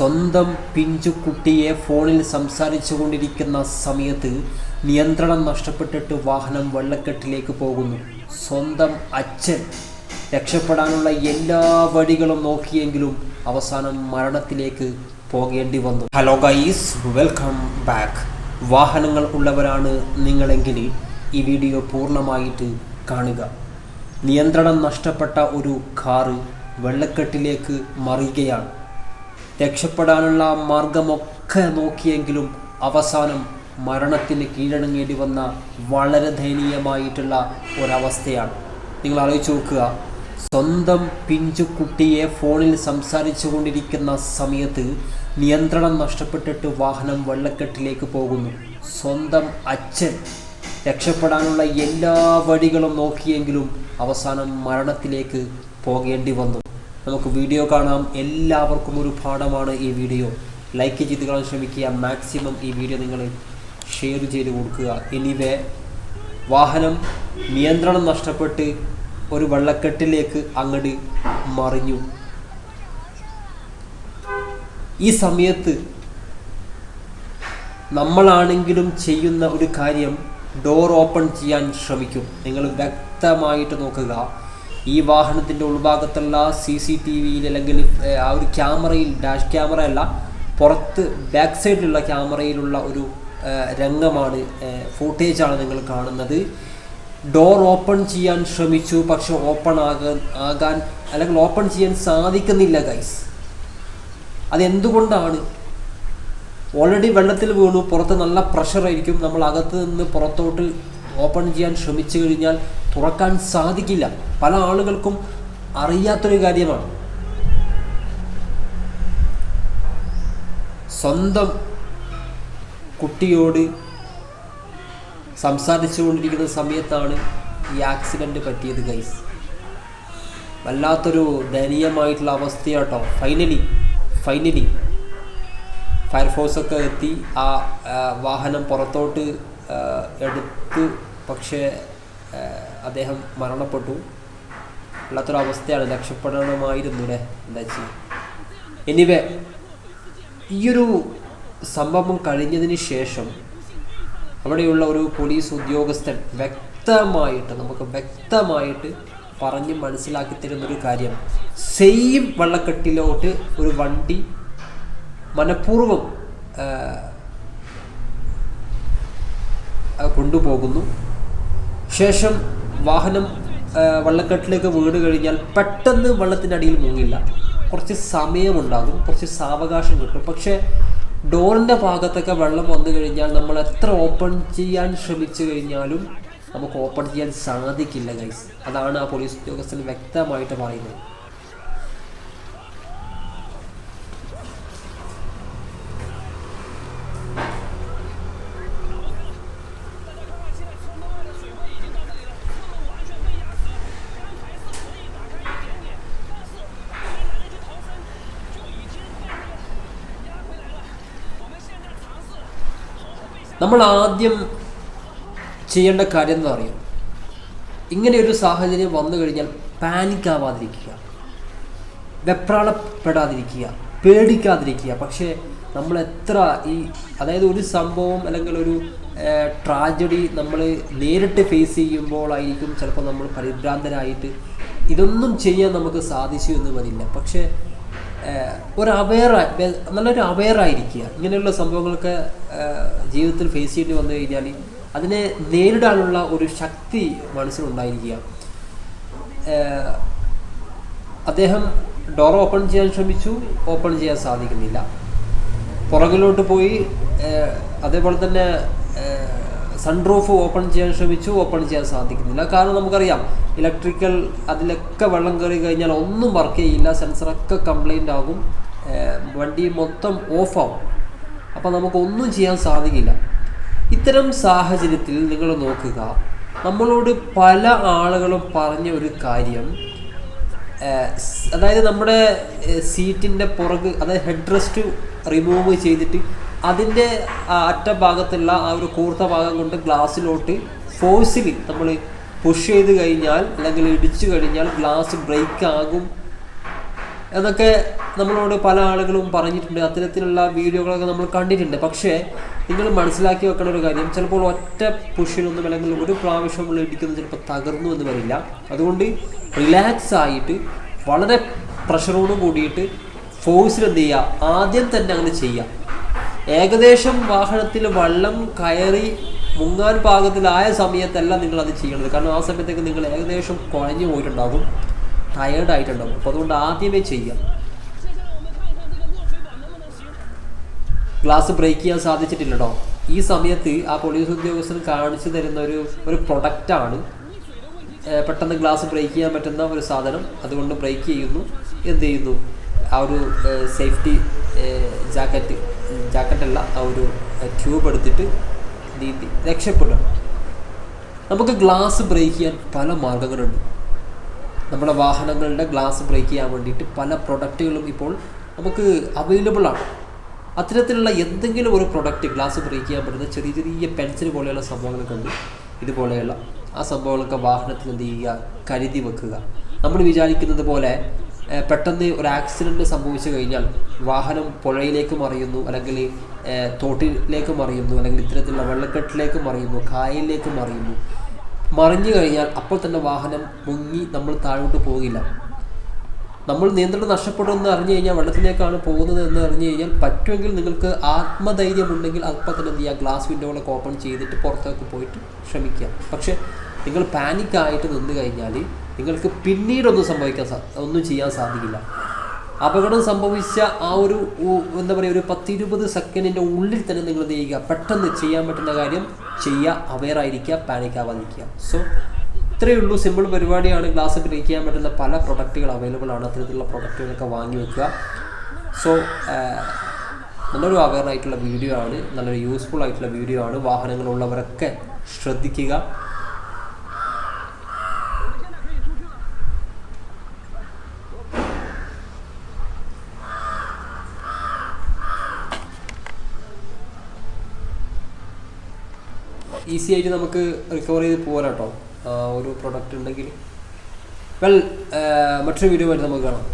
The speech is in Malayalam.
സ്വന്തം പിഞ്ചു കുട്ടിയെ ഫോണിൽ സംസാരിച്ചു കൊണ്ടിരിക്കുന്ന സമയത്ത് നിയന്ത്രണം നഷ്ടപ്പെട്ടിട്ട് വാഹനം വെള്ളക്കെട്ടിലേക്ക് പോകുന്നു. സ്വന്തം അച്ഛൻ രക്ഷപ്പെടാനുള്ള എല്ലാ വഴികളും നോക്കിയെങ്കിലും അവസാനം മരണത്തിലേക്ക് പോകേണ്ടി വന്നു. Hello guys welcome back. വാഹനങ്ങൾ ഉള്ളവരാണ് നിങ്ങളെങ്കിൽ ഈ വീഡിയോ പൂർണമായിട്ട് കാണുക. നിയന്ത്രണം നഷ്ടപ്പെട്ട ഒരു കാറ് വെള്ളക്കെട്ടിലേക്ക് മറിയുകയാണ്. രക്ഷപ്പെടാനുള്ള മാർഗമൊക്കെ നോക്കിയെങ്കിലും അവസാനം മരണത്തിന് കീഴടങ്ങേണ്ടി വന്ന വളരെ ദയനീയമായിട്ടുള്ള ഒരവസ്ഥയാണ്. നിങ്ങൾ ആലോചിച്ച് നോക്കുക. സ്വന്തം പിഞ്ചു കുട്ടിയെ ഫോണിൽ സംസാരിച്ചു കൊണ്ടിരിക്കുന്ന സമയത്ത് നിയന്ത്രണം നഷ്ടപ്പെട്ടിട്ട് വാഹനം വെള്ളക്കെട്ടിലേക്ക് പോകുന്നു. സ്വന്തം അച്ഛൻ രക്ഷപ്പെടാനുള്ള എല്ലാ വഴികളും നോക്കിയെങ്കിലും അവസാനം മരണത്തിലേക്ക് പോകേണ്ടി വന്നു. നമുക്ക് വീഡിയോ കാണാം. എല്ലാവർക്കും ഒരു പാഠമാണ് ഈ വീഡിയോ. ലൈക്ക് ചെയ്ത് കാണാൻ ശ്രമിക്കുക. മാക്സിമം ഈ വീഡിയോ നിങ്ങൾ ഷെയർ ചെയ്ത് കൊടുക്കുക. എനിവേ വാഹനം നിയന്ത്രണം നഷ്ടപ്പെട്ട് ഒരു വെള്ളക്കെട്ടിലേക്ക് അങ്ങട് മറിഞ്ഞു. ഈ സമയത്ത് നമ്മളാണെങ്കിലും ചെയ്യുന്ന ഒരു കാര്യം ഡോർ ഓപ്പൺ ചെയ്യാൻ ശ്രമിക്കും. നിങ്ങൾ വ്യക്തമായിട്ട് നോക്കുക. ഈ വാഹനത്തിന്റെ ഉൾഭാഗത്തുള്ള സി സി ടി വിയിൽ അല്ലെങ്കിൽ ആ ഒരു ക്യാമറയിൽ ഡാഷ് ക്യാമറ അല്ല പുറത്ത് ബാക്ക് സൈഡിലുള്ള ക്യാമറയിലുള്ള ഒരു രംഗമാണ് ഫൂട്ടേജാണ് നിങ്ങൾ കാണുന്നത്. ഡോർ ഓപ്പൺ ചെയ്യാൻ ശ്രമിച്ചു. പക്ഷെ ഓപ്പൺ ആകാൻ ആകാൻ അല്ലെങ്കിൽ ഓപ്പൺ ചെയ്യാൻ സാധിക്കുന്നില്ല ഗൈസ് അതെന്തുകൊണ്ടാണ്? ഓൾറെഡി വെള്ളത്തിൽ വീണു. പുറത്ത് നല്ല പ്രഷറായിരിക്കും നമ്മൾ അകത്ത് നിന്ന് പുറത്തോട്ട് ഓപ്പൺ ചെയ്യാൻ ശ്രമിച്ചു കഴിഞ്ഞാൽ തുറക്കാൻ സാധിക്കില്ല. പല ആളുകൾക്കും അറിയാത്തൊരു കാര്യമാണ്. സ്വന്തം കുട്ടിയോട് സംസാരിച്ചു കൊണ്ടിരിക്കുന്ന സമയത്താണ് ഈ ആക്സിഡന്റ് പറ്റിയത് ഗൈസ് വല്ലാത്തൊരു ദയനീയമായിട്ടുള്ള അവസ്ഥയാട്ടോ. ഫൈനലി ഫൈനലി ഫയർഫോഴ്സൊക്കെ എത്തി. ആ വാഹനം പുറത്തോട്ട് എടുത്ത് പക്ഷേ അദ്ദേഹം മരണപ്പെട്ടു. അല്ലാത്തൊരവസ്ഥയാണ് രക്ഷപ്പെടണമായിരുന്നു അല്ലേ എന്താ ചെയ്യുക എനിവേ ഈയൊരു സംഭവം കഴിഞ്ഞതിന് ശേഷം അവിടെയുള്ള ഒരു പോലീസ് ഉദ്യോഗസ്ഥൻ വ്യക്തമായിട്ട് നമുക്ക് വ്യക്തമായിട്ട് പറഞ്ഞ് മനസ്സിലാക്കി തരുന്നൊരു കാര്യം. സെയിം വള്ളക്കെട്ടിലോട്ട് ഒരു വണ്ടി മനഃപൂർവം കൊണ്ടുപോകുന്നു. ശേഷം വാഹനം വള്ളക്കെട്ടിലേക്ക് വീട് കഴിഞ്ഞാൽ പെട്ടെന്ന് വള്ളത്തിനടിയിൽ മുങ്ങില്ല. കുറച്ച് സമയമുണ്ടാകും കുറച്ച് സാവകാശം കിട്ടും. പക്ഷേ ഡോറിന്റെ ഭാഗത്തൊക്കെ വെള്ളം വന്നു കഴിഞ്ഞാൽ നമ്മൾ എത്ര ഓപ്പൺ ചെയ്യാൻ ശ്രമിച്ചു കഴിഞ്ഞാലും നമുക്ക് ഓപ്പൺ ചെയ്യാൻ സാധിക്കില്ല ഗൈസ് അതാണ് ആ പോലീസ് ഉദ്യോഗസ്ഥൻ വ്യക്തമായിട്ട് പറയുന്നത്. നമ്മൾ ആദ്യം ചെയ്യേണ്ട കാര്യം എന്ന് പറയും ഇങ്ങനെ ഒരു സാഹചര്യം വന്നു കഴിഞ്ഞാൽ പാനിക് ആവാതിരിക്കുക. വെപ്രാളപ്പെടാതിരിക്കുക. പേടിക്കാതിരിക്കുക. പക്ഷേ നമ്മൾ എത്ര ഈ അതായത് ഒരു സംഭവം അല്ലെങ്കിൽ ഒരു ട്രാജഡി നമ്മൾ നേരിട്ട് ഫേസ് ചെയ്യുമ്പോഴായിരിക്കും ചിലപ്പോൾ നമ്മൾ പരിഭ്രാന്തരായിട്ട് ഇതൊന്നും ചെയ്യാൻ നമുക്ക് സാധിച്ചു എന്ന് വരില്ല. പക്ഷേ ഒരു അവെയർ നല്ലൊരു അവെയർ ആയിരിക്കുക ഇങ്ങനെയുള്ള സംഭവങ്ങളൊക്കെ ജീവിതത്തിൽ ഫേസ് ചെയ്യേണ്ടി വന്നു കഴിഞ്ഞാൽ അതിനെ നേരിടാനുള്ള ഒരു ശക്തി മനസ്സിലുണ്ടായിരിക്കുക അദ്ദേഹം ഡോർ ഓപ്പൺ ചെയ്യാൻ ശ്രമിച്ചു ഓപ്പൺ ചെയ്യാൻ സാധിക്കുന്നില്ല. പുറകിലോട്ട് പോയി അതേപോലെ തന്നെ സൺറൂഫ് ഓപ്പൺ ചെയ്യാൻ ശ്രമിച്ചു ഓപ്പൺ ചെയ്യാൻ സാധിക്കുന്നില്ല. കാരണം നമുക്കറിയാം ഇലക്ട്രിക്കൽ അതിലൊക്കെ വെള്ളം കയറി കഴിഞ്ഞാൽ ഒന്നും വർക്ക് ചെയ്യില്ല സെൻസറൊക്കെ കംപ്ലൈന്റ് ആകും വണ്ടി മൊത്തം ഓഫാവും അപ്പോൾ നമുക്കൊന്നും ചെയ്യാൻ സാധിക്കില്ല. ഇത്തരം സാഹചര്യത്തിൽ നിങ്ങൾ നോക്കുക നമ്മളോട് പല ആളുകളും പറഞ്ഞ ഒരു കാര്യം അതായത് നമ്മുടെ സീറ്റിന്റെ പുറക് അതായത് ഹെഡ് റെസ്റ്റ് റിമൂവ് ചെയ്തിട്ട് അതിന്റെ അറ്റ ഭാഗത്തുള്ള ആ ഒരു കൂർത്ത ഭാഗം കൊണ്ട് ഗ്ലാസ്സിലോട്ട് ഫോഴ്സിൽ നമ്മൾ പുഷ് ചെയ്ത് കഴിഞ്ഞാൽ അല്ലെങ്കിൽ ഇടിച്ചു കഴിഞ്ഞാൽ ഗ്ലാസ് ബ്രേക്ക് ആകും. എന്നൊക്കെ നമ്മളോട് പല ആളുകളും പറഞ്ഞിട്ടുണ്ട്. അത്തരത്തിലുള്ള വീഡിയോകളൊക്കെ നമ്മൾ കണ്ടിട്ടുണ്ട്. പക്ഷേ നിങ്ങൾ മനസ്സിലാക്കി വെക്കേണ്ട ഒരു കാര്യം ചിലപ്പോൾ ഒറ്റ പുഷിനൊന്നും അല്ലെങ്കിൽ ഒരു പ്രാവശ്യം നമ്മൾ ഇടിക്കുന്നത് ചിലപ്പോൾ തകർന്നു എന്ന് വരില്ല. അതുകൊണ്ട് റിലാക്സ് ആയിട്ട് വളരെ പ്രഷറോട് കൂടിയിട്ട് ഫോഴ്സിൽ എന്ത് ചെയ്യുക? ആദ്യം തന്നെ അങ്ങനെ ചെയ്യുക. ഏകദേശം വാഹനത്തിൽ വള്ളം കയറി മുങ്ങാൻ പാകത്തിലായ സമയത്തല്ല നിങ്ങൾ അത് ചെയ്യണത്. കാരണം ആ സമയത്തേക്ക് നിങ്ങൾ ഏകദേശം കുഴഞ്ഞു പോയിട്ടുണ്ടാകും. ടയേർഡ് ആയിട്ടുണ്ടാകും. അപ്പോൾ അതുകൊണ്ട് ആദ്യമേ ചെയ്യാം ഗ്ലാസ് ബ്രേക്ക് ചെയ്യാൻ സാധിച്ചിട്ടില്ല കേട്ടോ ഈ സമയത്ത് ആ പോലീസ് ഉദ്യോഗസ്ഥൻ കാണിച്ചു തരുന്ന ഒരു ഒരു പ്രൊഡക്റ്റാണ് പെട്ടെന്ന് ഗ്ലാസ് ബ്രേക്ക് ചെയ്യാൻ പറ്റുന്ന ഒരു സാധനം. അതുകൊണ്ട് ബ്രേക്ക് ചെയ്യുന്നു. എന്ത് ചെയ്യുന്നു? ആ ഒരു സേഫ്റ്റി ജാക്കറ്റ് ജാക്കറ്റല്ല ആ ഒരു ട്യൂബ് എടുത്തിട്ട് നീന്തി രക്ഷപ്പെടും. നമുക്ക് ഗ്ലാസ് ബ്രേക്ക് ചെയ്യാൻ പല മാർഗങ്ങളുണ്ട്. നമ്മുടെ വാഹനങ്ങളുടെ ഗ്ലാസ് ബ്രേക്ക് ചെയ്യാൻ വേണ്ടിയിട്ട് പല പ്രൊഡക്റ്റുകളും ഇപ്പോൾ നമുക്ക് അവൈലബിൾ ആണ്. അത്തരത്തിലുള്ള എന്തെങ്കിലും ഒരു പ്രൊഡക്റ്റ് ഗ്ലാസ് ബ്രേക്ക് ചെയ്യാൻ പറ്റുന്ന ചെറിയ ചെറിയ പെൻസിൽ പോലെയുള്ള സംഭവങ്ങളൊക്കെ ഉണ്ട് ഇതുപോലെയുള്ള ആ സംഭവങ്ങളൊക്കെ വാഹനത്തിൽ എന്ത് ചെയ്യുക കരുതി വെക്കുക. നമ്മൾ വിചാരിക്കുന്നത് പോലെ പെട്ടെന്ന് ഒരു ആക്സിഡന്റ് സംഭവിച്ചു കഴിഞ്ഞാൽ വാഹനം പുഴയിലേക്ക് മറിയുന്നു അല്ലെങ്കിൽ തോട്ടിലേക്ക് മറിയുന്നു അല്ലെങ്കിൽ ഇത്തരത്തിലുള്ള വെള്ളക്കെട്ടിലേക്ക് മറിയുന്നു കായലിലേക്ക് മറിയുന്നു. മറിഞ്ഞു കഴിഞ്ഞാൽ അപ്പോൾ തന്നെ വാഹനം മുങ്ങി നമ്മൾ താഴോട്ട് പോകില്ല. നമ്മൾ നിയന്ത്രണം നഷ്ടപ്പെടുമെന്ന് അറിഞ്ഞു കഴിഞ്ഞാൽ വെള്ളത്തിലേക്കാണ് പോകുന്നത് എന്ന് അറിഞ്ഞു കഴിഞ്ഞാൽ പറ്റുമെങ്കിൽ നിങ്ങൾക്ക് ആത്മധൈര്യം ഉണ്ടെങ്കിൽ അപ്പം തന്നെ എന്ത് ചെയ്യുക ഗ്ലാസ് വിൻഡോകളൊക്കെ ഓപ്പൺ ചെയ്തിട്ട് പുറത്തേക്ക് പോയിട്ട് ശ്രമിക്കുക. പക്ഷേ നിങ്ങൾ പാനിക്കായിട്ട് നിന്ന് കഴിഞ്ഞാൽ നിങ്ങൾക്ക് പിന്നീടൊന്നും സംഭവിക്കാൻ ഒന്നും ചെയ്യാൻ സാധിക്കില്ല. അപകടം സംഭവിച്ച ആ ഒരു എന്താ പറയുക ഒരു പത്തിരുപത് സെക്കൻഡിന്റെ ഉള്ളിൽ തന്നെ നിങ്ങൾ ചെയ്യുക? പെട്ടെന്ന് ചെയ്യാൻ പറ്റുന്ന കാര്യം ചെയ്യുക അവെയർ ആയിരിക്കുക പാനിക് സോ ഇത്രയേ ഉള്ളൂ. സിമ്പിൾ പരിപാടിയാണ്. ഗ്ലാസ് ബ്രേക്ക് ചെയ്യാൻ പറ്റുന്ന പല പ്രൊഡക്റ്റുകൾ അവൈലബിൾ ആണ്. അത്തരത്തിലുള്ള പ്രൊഡക്റ്റുകളൊക്കെ വാങ്ങി വെക്കുക. സോ നല്ലൊരു അവയർ ആയിട്ടുള്ള വീഡിയോ ആണ്. നല്ലൊരു യൂസ്ഫുൾ ആയിട്ടുള്ള വീഡിയോ ആണ്. വാഹനങ്ങളുള്ളവരൊക്കെ ശ്രദ്ധിക്കുക. ഈസി ആയിട്ട് നമുക്ക് റിക്കവർ ചെയ്ത് പോരാട്ടോ. ഒരു പ്രൊഡക്റ്റ് ഉണ്ടെങ്കിൽ. വെൽ മറ്റൊരു വീഡിയോ ആയിട്ട് നമുക്ക് കാണാം.